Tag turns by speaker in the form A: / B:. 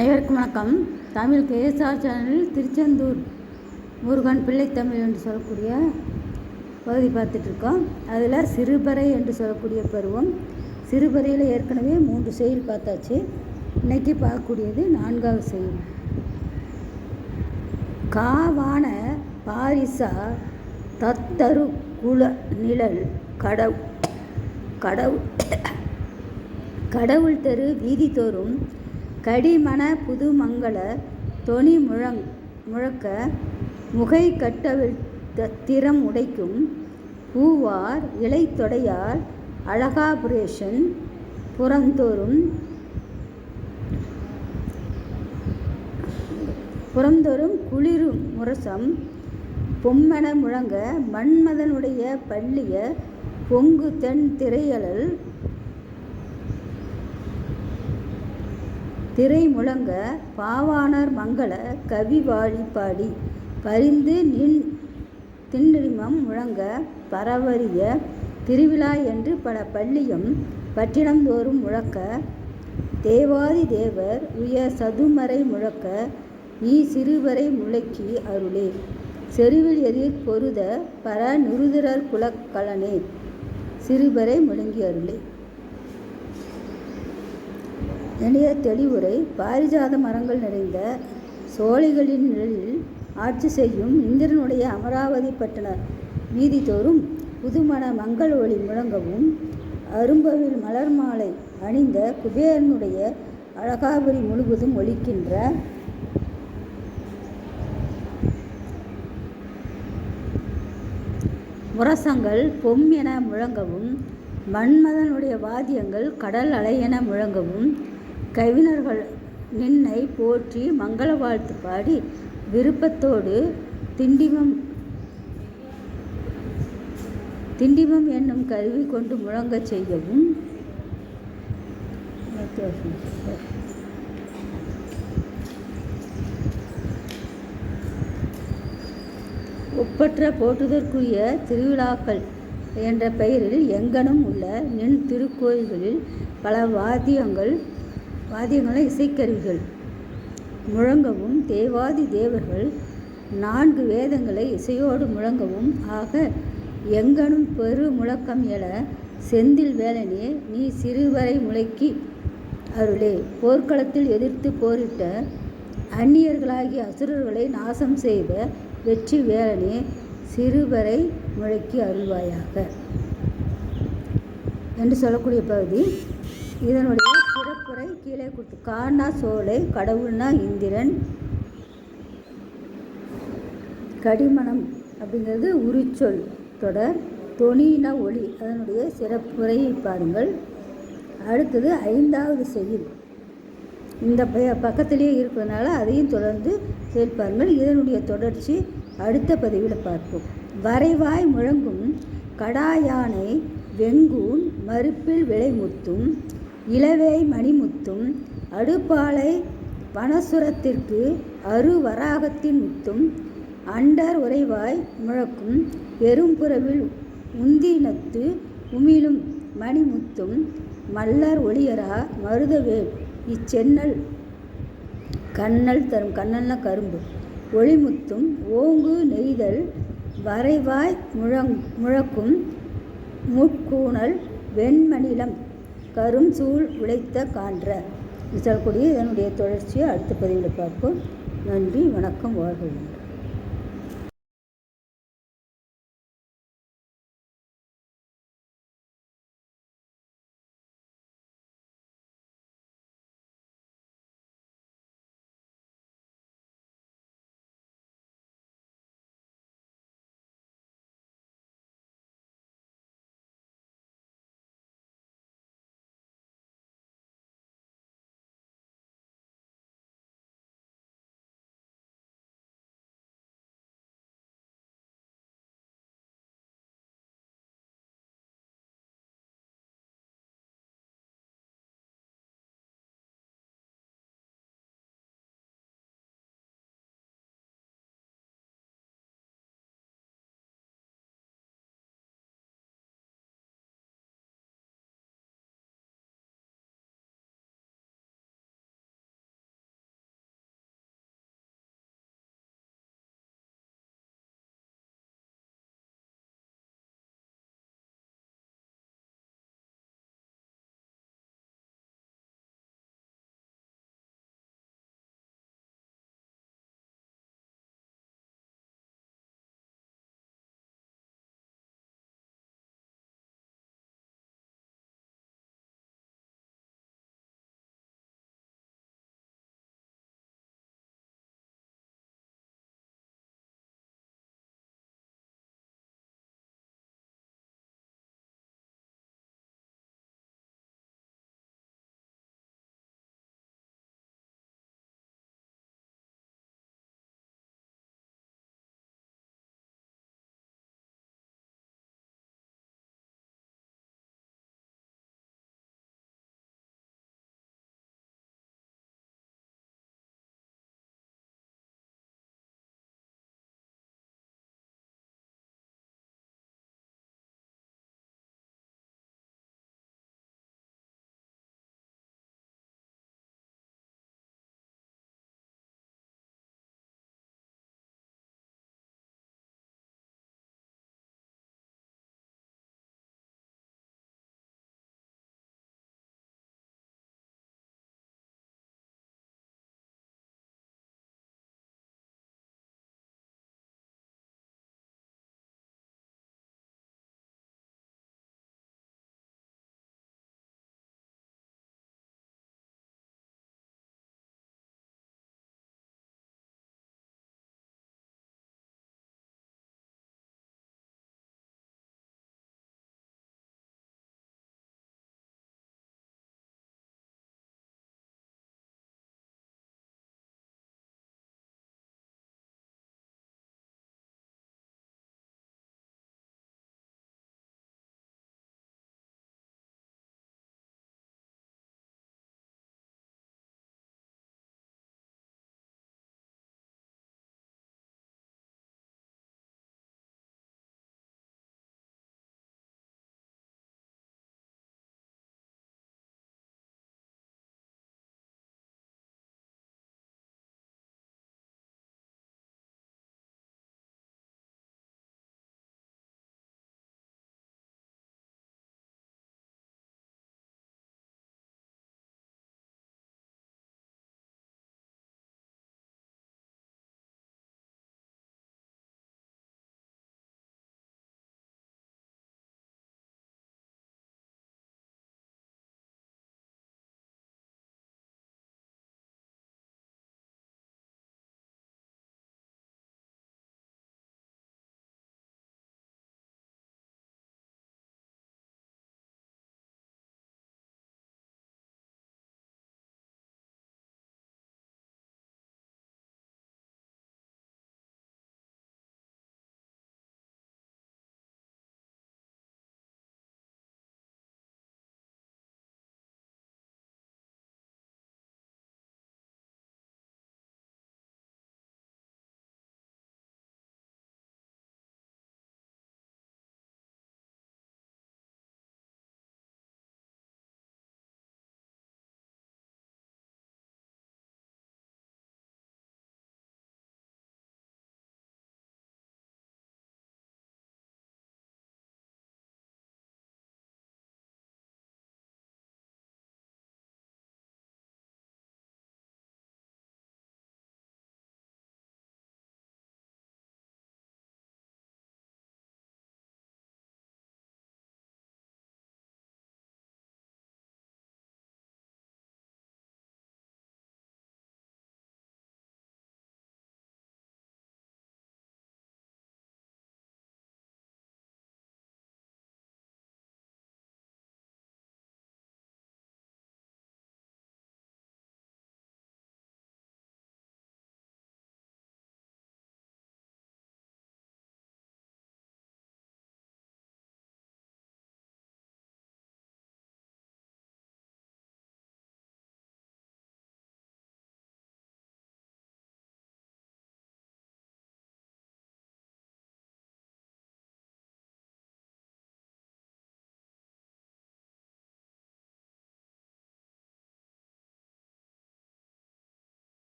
A: அனைவருக்கும் வணக்கம். தமிழ் கேஎஸ்ஆர் சேனலில் திருச்செந்தூர் முருகன் பிள்ளைத்தமிழ் என்று சொல்லக்கூடிய பகுதி பார்த்துட்ருக்கோம் அதில் சிறுபறை என்று சொல்லக்கூடிய பருவம். சிறுபறையில் ஏற்கனவே மூன்று செயல் பார்த்தாச்சு. இன்றைக்கி பார்க்கக்கூடியது நான்காவது செயல். காவான பாரிசா தத்தரு குல நிழல் கடவு கடவு கடவுள் தெரு வீதி தோறும் கடிமண புதுமங்கள தொனி முழங் முழக்க முகை கட்டவிழ்த்த திறம் உடைக்கும் பூவார் இலைத்தொடையார் அழகாபுரேஷன் புறந்தோறும் புறந்தோறும் குளிரும் முரசம் பொம்மென முழங்க மன்மதனுடைய பள்ளிய பொங்கு தென் திரையலல் திரை முழங்க பாவாணர் மங்கள கவி வாழி பாடி பரிந்து நின் திண்டிமம் முழங்க பரவரிய திருவிழா என்று பல பள்ளியும் பட்டினந்தோறும் முழக்க தேவாதி தேவர் உய சதுமறை முழக்க நீ சிறுவரை முழக்கி அருளே. செருவில் எதிர் பொருத பர நிருதிரர் குலக்கலனே. சிறுவரை முழங்கி அருளே. எளிய தெளிவுரை பாரிஜாத மரங்கள் நிறைந்த சோலைகளின் நிழலில் ஆட்சி செய்யும் இந்திரனுடைய அமராவதி பட்டண வீதி தோறும் புதுமண மங்கள ஒளி முழங்கவும் அரும்பவில் மலர் மாலை அணிந்த குபேரனுடைய அழகாபுரி முழுவதும் ஒலிக்கின்ற முரசங்கள் பொம் என முழங்கவும் மன்மதனுடைய வாத்தியங்கள் கடல் அலை என முழங்கவும் கவிஞர்கள் நின்னை போற்றி மங்கள வாழ்த்து பாடி விருப்பத்தோடு திண்டிமம் திண்டிமம் என்னும் கருவி கொண்டு முழங்கச் செய்யவும். ஒப்பற்ற போற்றுதற்குரிய திருவிழாக்கள் என்ற பெயரில் எங்கனும் உள்ள நின் திருக்கோயில்களில் பல வாத்தியங்கள் வாத்தியங்களும் இசைக்கருவிகள். முழங்கவும் தேவாதி தேவர்கள் நான்கு வேதங்களை இசையோடு முழங்கவும் ஆக எங்கனும் பெரு முழக்கம் எழ செந்தில் வேலனே நீ சிறுவரை முளைக்கி அருளே. போர்க்களத்தில் எதிர்த்து போரிட்ட அந்நியர்களாகிய அசுரர்களை நாசம் செய்த வெற்றி வேலனே சிறுவரை முழக்கி அருள்வாயாக. என்று சொல்லக்கூடிய பகுதி இதனுடைய கீழே கொடுத்து காணா சோலை கடவுள்னா இந்திரன். கடிமணம் அப்படிங்கிறது உரிச்சொல் தொடர். தொனினா ஒளி அதனுடைய சிறப்புரையை பாருங்கள். அடுத்தது ஐந்தாவது செயல் இந்த பக்கத்திலேயே இருக்கிறதுனால அதையும் தொடர்ந்து கேட்பார்கள். இதனுடைய தொடர்ச்சி அடுத்த பதிவில் பார்ப்போம். வரைவாய் முழங்கும் கடாயானை வெங்கூன் மறுப்பில் விளைமுத்தும் இளவே மணிமுத்தும் அடுப்பாலை வனசுரத்திற்கு அருவராகத்தின் முத்தும் அண்டர் உறைவாய் முழக்கும் பெரும்புறவில் உந்தினத்து உமிழும் மணிமுத்தும் மல்லர் ஒளியரா மருதவேல் இச்சென்னல் கண்ணல் தரும் கண்ணல்ன கரும்பு. ஒளிமுத்தும் ஓங்கு நெய்தல் வரைவாய் முழங் முழக்கும் முட்கூணல் வெண்மணிலம் கரும் சூழ் உழைத்த கான்ற சொல்லக்கூடிய இதனுடைய தொடர்ச்சியை அடுத்த பதிவில் பார்ப்போம். நன்றி வணக்கம் வாழ்க